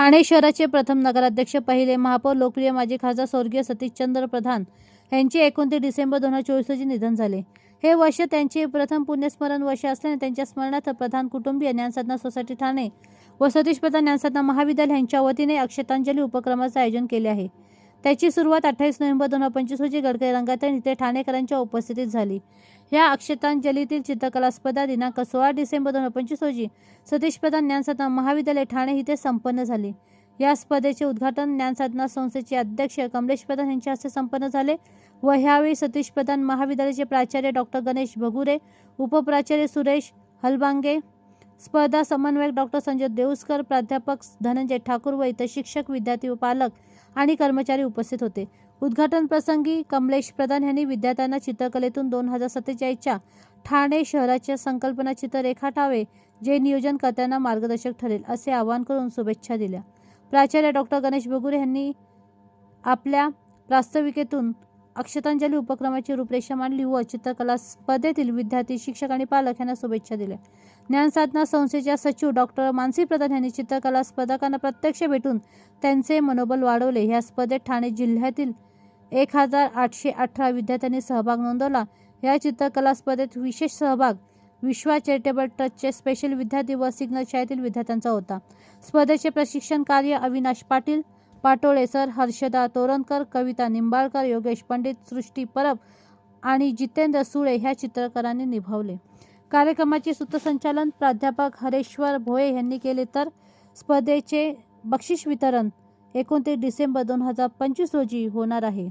ठाणे शहराचे प्रथम नगराध्यक्ष पहिले महापौर लोकप्रिय माजी खासदार स्वर्गीय सतीशचंद्र प्रधान यांचे एकोणतीस डिसेंबर दोन हजार चोवीस रोजी निधन झाले. हे वर्ष त्यांचे प्रथम पुण्यस्मरण वर्ष असल्याने त्यांच्या स्मरणार्थ प्रधान कुटुंबीय ज्ञानसाधना सोसायटी ठाणे व सतीश प्रधान ज्ञानसाधना महाविद्यालय यांच्या वतीने अक्षतांजली उपक्रमाचे आयोजन केले आहे. त्याची सुरुवात अठ्ठावीस नोव्हेंबर दोन हजार पंचवीस रोजी गडकरी रंगायतन इथे ठाणेकरांच्या उपस्थितीत झाली. या अक्षतांजलीतील चित्रकला स्पर्धा दिनांक सोळा डिसेंबर दोन हजार पंचवीस रोजी सतीश प्रधान ज्ञानसाधना महाविद्यालय ठाणे इथे संपन्न झाली. या स्पर्धेचे उद्घाटन ज्ञानसाधना संस्थेचे अध्यक्ष कमलेश प्रधान यांच्या हस्ते संपन्न झाले व ह्यावेळी सतीश प्रधान महाविद्यालयाचे प्राचार्य डॉक्टर गणेश भगुरे उपप्राचार्य सुरेश हलबांगे स्पर्धा समन्वयक डॉक्टर संजय देऊसकर प्राध्यापक धनंजय ठाकूर व इतर शिक्षक विद्यार्थी व पालक आणि कर्मचारी उपस्थित होते. उद्घाटन प्रसंगी कमलेश प्रधान यांनी विद्यार्थ्यांना चित्रकलेतून दोन हजार सत्तेचाळीसच्या ठाणे शहराच्या संकल्पना चित्र रेखाटावे जे नियोजनकर्त्यांना मार्गदर्शक ठरेल असे आवाहन करून शुभेच्छा दिल्या. प्राचार्य डॉक्टर गणेश बगुरे यांनी आपल्या प्रास्ताविकेतून अक्षतांजली उपक्रमाची रूपरेषा मांडली व चित्रकला स्पर्धेतील विद्यार्थी शिक्षक आणि पालक यांना शुभेच्छा दिल्या. ज्ञानसाधना संस्थेच्या सचिव डॉक्टर मानसी प्रधान यांनी चित्रकला स्पर्धकांना प्रत्यक्ष भेटून त्यांचे मनोबल वाढवले. या स्पर्धेत ठाणे जिल्ह्यातील एक हजार आठशे अठरा विद्यार्थ्यांनी सहभाग नोंदवला. या चित्रकला स्पर्धेत विशेष सहभाग विश्वा चॅरिटेबल ट्रस्टचे स्पेशल विद्यार्थी व सिग्नल शाळेतील विद्यार्थ्यांचा होता. स्पर्धेचे प्रशिक्षण कार्य अविनाश पाटील पाटोळे सर हर्षदा तोरणकर कविता निंबाळकर योगेश पंडित सृष्टी परब आणि जितेंद्र सुळे ह्या चित्रकारांनी निभावले. कार्यक्रमाचे सूत्रसंचालन प्राध्यापक हरेश्वर भोये यांनी केले तर स्पर्धेचे बक्षीस वितरण एकोणतीस डिसेंबर दोन हजार पंचवीस रोजी होणार आहे.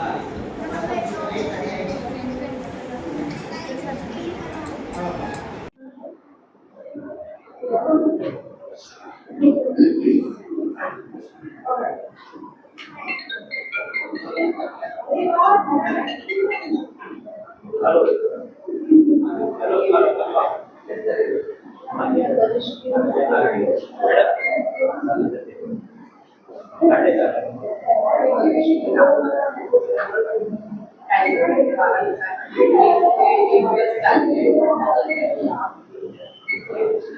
July.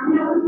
আমরা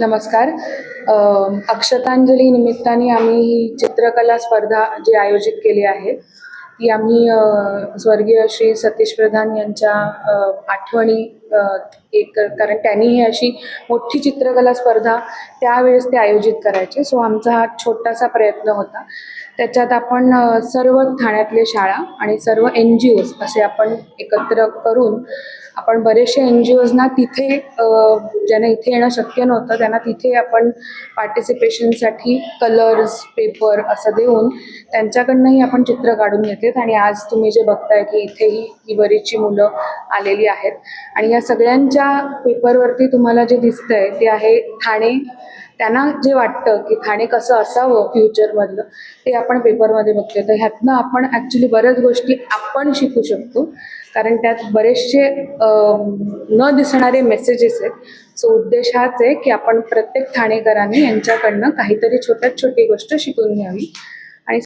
नमस्कार. अक्षतांजली निमित्ताने आम्ही ही चित्रकला स्पर्धा जी आयोजित केली आहे ती आम्ही स्वर्गीय श्री सतीश प्रधान यांच्या आठवणी एक कारण त्यांनी ही अशी मोठी चित्रकला स्पर्धा त्यावेळेस ते आयोजित करायचे. सो आमचा हा छोटासा प्रयत्न होता. त्याच्यात आपण सर्व ठाण्यातले शाळा आणि सर्व एन जी ओज असे आपण एकत्र करून आपण बरेचसे एन जी ओजना तिथे ज्यांना इथे येणं शक्य नव्हतं त्यांना तिथे आपण पार्टिसिपेशनसाठी कलर्स पेपर असं देऊन त्यांच्याकडनंही आपण चित्र काढून घेतलेत आणि आज तुम्ही जे बघताय की इथेही ही बरीचशी मुलं आलेली आहेत. आणि या सगळ्यांच्या पेपरवरती तुम्हाला जे दिसतंय ते आहे ठाणे त्यांना जे वाटतं की ठाणे कसं असावं फ्युचरमधलं ते आपण पेपरमध्ये बघतोय. तर ह्यातनं आपण ॲक्च्युली बऱ्याच गोष्टी आपण शिकू शकतो. कारण त्यात बरेचसे न दिसणारे मेसेजेस आहेत. सो उद्देश हाच आहे की आपण प्रत्येक ठाणेकरांनी यांच्याकडनं काहीतरी छोट्यात छोटी गोष्ट शिकून घ्यावी. आणि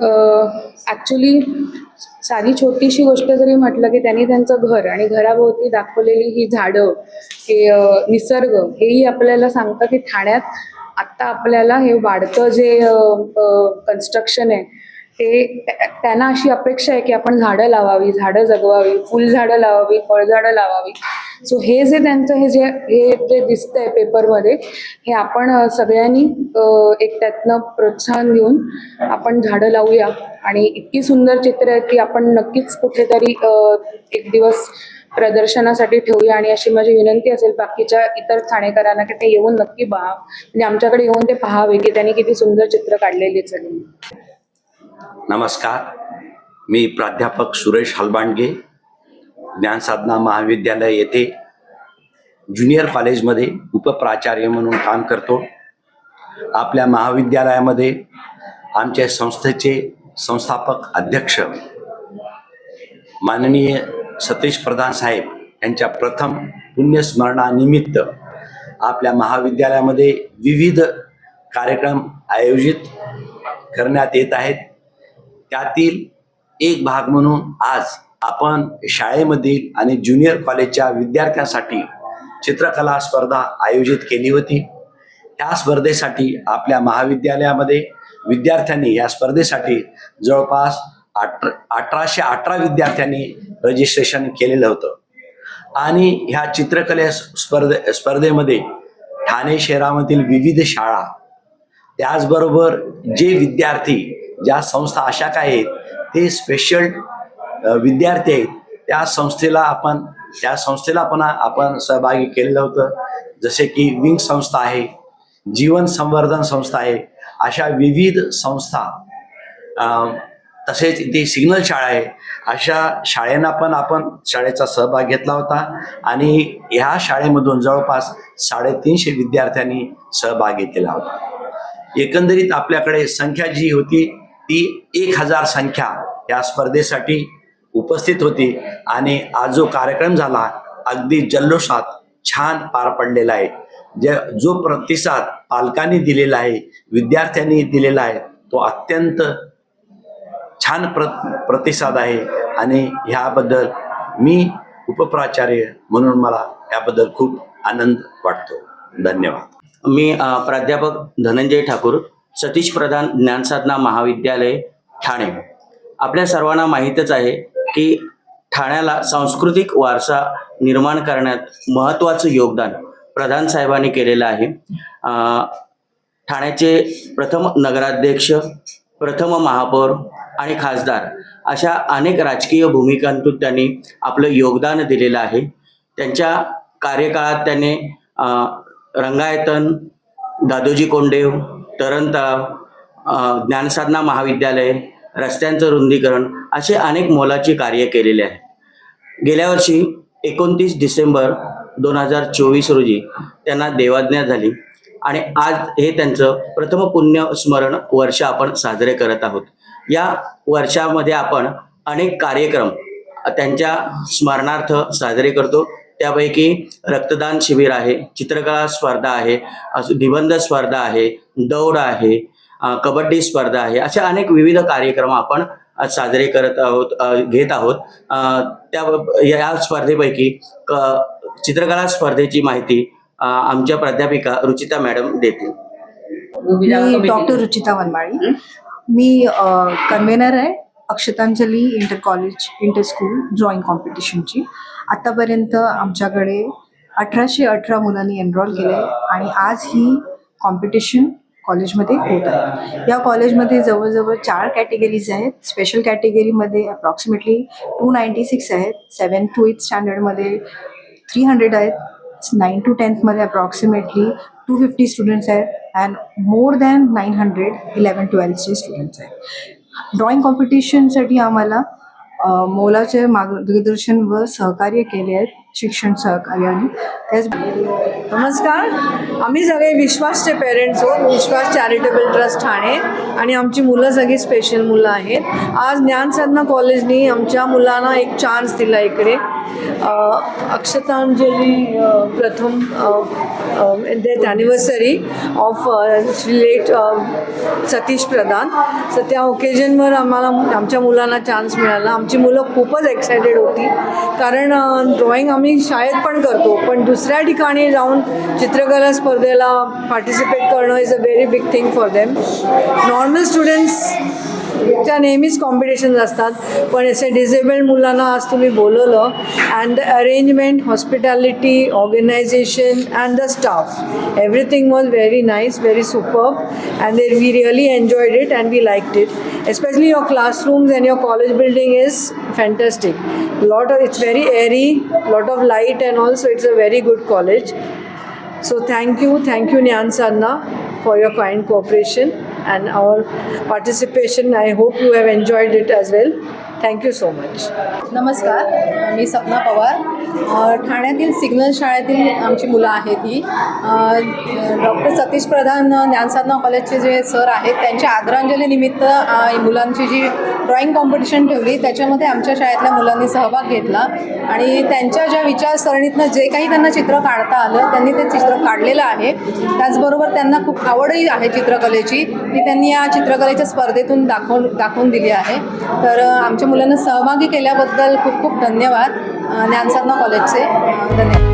ॲक्च्युली साधी छोटीशी गोष्ट जरी म्हटलं की त्यांनी त्यांचं घर आणि घराभोवती दाखवलेली ही झाडं हे निसर्ग हेही आपल्याला सांगतं की ठाण्यात आत्ता आपल्याला हे वाढतं जे कन्स्ट्रक्शन आहे ते त्यांना अशी अपेक्षा आहे की आपण झाडं लावावी झाडं जगवावी फुलझाडं लावावी फळझाडं लावावी. सो हे जे त्यांचं हे जे हे जे दिसतंय पेपरमध्ये हे आपण सगळ्यांनी एक त्यातनं प्रोत्साहन घेऊन आपण झाडं लावूया. आणि इतकी सुंदर चित्र आहेत की आपण नक्कीच कुठेतरी एक दिवस प्रदर्शनासाठी ठेवूया. आणि अशी माझी विनंती असेल बाकीच्या इतर ठाणेकरांना की ते येऊन नक्की पहा. म्हणजे आमच्याकडे येऊन ते पहावे की त्यांनी किती सुंदर चित्र काढलेली आहेत सगळी. नमस्कार. मी प्राध्यापक सुरेश हलबांडगे ज्ञानसाधना महाविद्यालय येथे ज्युनियर कॉलेजमध्ये उपप्राचार्य म्हणून काम करतो. आपल्या महाविद्यालयामध्ये आमच्या संस्थेचे संस्थापक अध्यक्ष माननीय सतीश प्रधान साहेब यांच्या प्रथम पुण्यस्मरणानिमित्त आपल्या महाविद्यालयामध्ये विविध कार्यक्रम आयोजित करण्यात येत आहेत. त्यातील एक भाग म्हणून आज आपण शाळेमधील आणि ज्युनियर कॉलेजच्या विद्यार्थ्यांसाठी चित्रकला स्पर्धा आयोजित केली होती. या स्पर्धेसाठी आपल्या महाविद्यालयामध्ये विद्यार्थ्यांनी या स्पर्धेसाठी जवळपास अठरा अठराशे अठरा विद्यार्थ्यांनी रजिस्ट्रेशन केलेलं होतं. आणि ह्या चित्रकले स्पर्धे स्पर्धेमध्ये ठाणे शहरामधील विविध शाळा त्याचबरोबर जे विद्यार्थी ज्या संस्था अशा काय आहेत ते स्पेशल विद्यार्थी आहेत. त्या संस्थेला आपण त्या संस्थेला पण आपण सहभागी केलेलं होतं. जसे की विंग संस्था आहे जीवन संवर्धन संस्था आहे अशा विविध संस्था तसेच इथे सिग्नल शाळा आहे. अशा शाळेंना पण आपण शाळेचा सहभाग घेतला होता आणि ह्या शाळेमधून जवळपास साडेतीनशे विद्यार्थ्यांनी सहभाग घेतलेला होता. एकंदरीत आपल्याकडे संख्या जी होती ती एक हजार संख्या या स्पर्धेसाठी उपस्थित होती आणि आज जो कार्यक्रम झाला अगदी जल्लोषात छान पार पडलेला आहे. जे जो प्रतिसाद पालकांनी दिलेला आहे विद्यार्थ्यांनी दिलेला आहे तो अत्यंत छान प्र प्रतिसाद आहे आणि ह्याबद्दल मी उपप्राचार्य म्हणून मला याबद्दल खूप आनंद वाटतो. धन्यवाद. मी प्राध्यापक धनंजय ठाकूर सतीश प्रधान ज्ञानसाधना महाविद्यालय ठाणे. आपल्या सर्वांना माहीतच आहे की ठाण्याला सांस्कृतिक वारसा निर्माण करण्यात महत्त्वाचं योगदान प्रधान साहेबांनी केलेलं आहे. ठाण्याचे प्रथम नगराध्यक्ष प्रथम महापौर आणि खासदार अशा अनेक राजकीय भूमिकांतून त्यांनी आपलं योगदान दिलेलं आहे. त्यांच्या कार्यकाळात त्याने रंगायतन दादोजी कोंडेव तरणतळाव ज्ञानसाधना महाविद्यालय रस्त्यांचं रुंदीकरण असे अनेक मोलाची कार्य केलेले आहे. गेल्या वर्षी एकोणतीस डिसेंबर दोन हजार चोवीस रोजी त्यांना देवाज्ञा झाली आणि आज हे त्यांचं प्रथम पुण्य स्मरण वर्ष आपण साजरे करत आहोत. या वर्षामध्ये आपण अनेक कार्यक्रम त्यांच्या स्मरणार्थ साजरे करतो. त्यापैकी रक्तदान शिबिर आहे चित्रकला स्पर्धा आहे असं निबंध स्पर्धा आहे दौड आहे कबड्डी स्पर्धा आहे. असे अनेक विविध कार्यक्रम आपण साजरे करत आहोत घेत आहोत. त्या या स्पर्धेपैकी क चित्रकला स्पर्धेची माहिती आमच्या प्राध्यापिका रुचिता मॅडम देतील. मी डॉक्टर रुचिता वनमाळी. मी कन्व्हेनर आहे Akshatanjali inter college inter school drawing कॉम्पिटिशनची आतापर्यंत आमच्याकडे अठराशे अठरा मुलांनी एनरोल केले आणि आज ही कॉम्पिटिशन कॉलेजमध्ये होत आहे. या कॉलेजमध्ये जवळजवळ चार कॅटेगरीज आहेत. स्पेशल कॅटेगरीमध्ये अप्रॉक्सिमेटली टू नाईंटी सिक्स आहेत. सेवन टू एथ स्टँडर्डमध्ये थ्री हंड्रेड आहेत. नाईन टू टेन्थमध्ये अप्रॉक्सिमेटली टू फिफ्टी स्टुडंट्स आहेत. And more than nine hundred eleven ट्वेल्थचे students आहेत. ड्रॉइंग कॉम्पिटिशनसाठी आम्हाला मोलाचे मार्गदर्शन व सहकार्य केले आहेत शिक्षण सहकार्याने. त्याच नमस्कार. आम्ही सगळे विश्वासचे पेरेंट्स आहोत. विश्वास चॅरिटेबल ट्रस्ट ठाणे आणि आमची मुलं सगळी स्पेशल मुलं आहेत. आज ज्ञानसाधना कॉलेजनी आमच्या मुलांना एक चान्स दिला इकडे. अक्षतांजली प्रथम death anniversary of Shri late Satish Pradhan. Sir त्या ओकेजनवर आम्हाला आमच्या मुलांना चान्स मिळाला. आमची मुलं खूपच एक्सायटेड होती. कारण ड्रॉइंग आम्ही शाळेत पण करतो पण दुसऱ्या ठिकाणी जाऊन चित्रकला स्पर्धेला पार्टिसिपेट करणं is a very big thing for them normal students च्या नेहमीच कॉम्पिटिशन्स असतात पण असे डिसेबल्ड मुलांना आज तुम्ही बोलवलं and the arrangement hospitality organisation and the staff everything was very nice very superb and they we really enjoyed it and we liked it especially your classrooms and your college building is fantastic lot of it's very airy lot of light and also it's a very good college so thank you thank you nyan sanna for your kind cooperation And our participation. I hope you have enjoyed it as well. Thank you so much नमस्कार मी सपना पवार. ठाण्यातील signal शाळेतील आमची मुलं आहेत ही. Doctor Satish प्रधान ज्ञानसाधना कॉलेजचे जे sir आहेत त्यांच्या आदरांजलीनिमित्त मुलांची जी ड्रॉइंग कॉम्पिटिशन ठेवली त्याच्यामध्ये आमच्या शाळेतल्या मुलांनी सहभाग घेतला. आणि त्यांच्या ज्या विचारसरणीतनं जे काही त्यांना चित्र काढता आलं त्यांनी ते चित्र काढलेलं आहे. त्याचबरोबर त्यांना खूप आवडही आहे चित्रकलेची. ती त्यांनी या चित्रकलेच्या स्पर्धेतून दाखवून दाखवून दिली आहे. तर आमच्या मुलांना सहभागी केल्याबद्दल खूप खूप धन्यवाद. ज्ञानसाधना कॉलेजचे. धन्यवाद.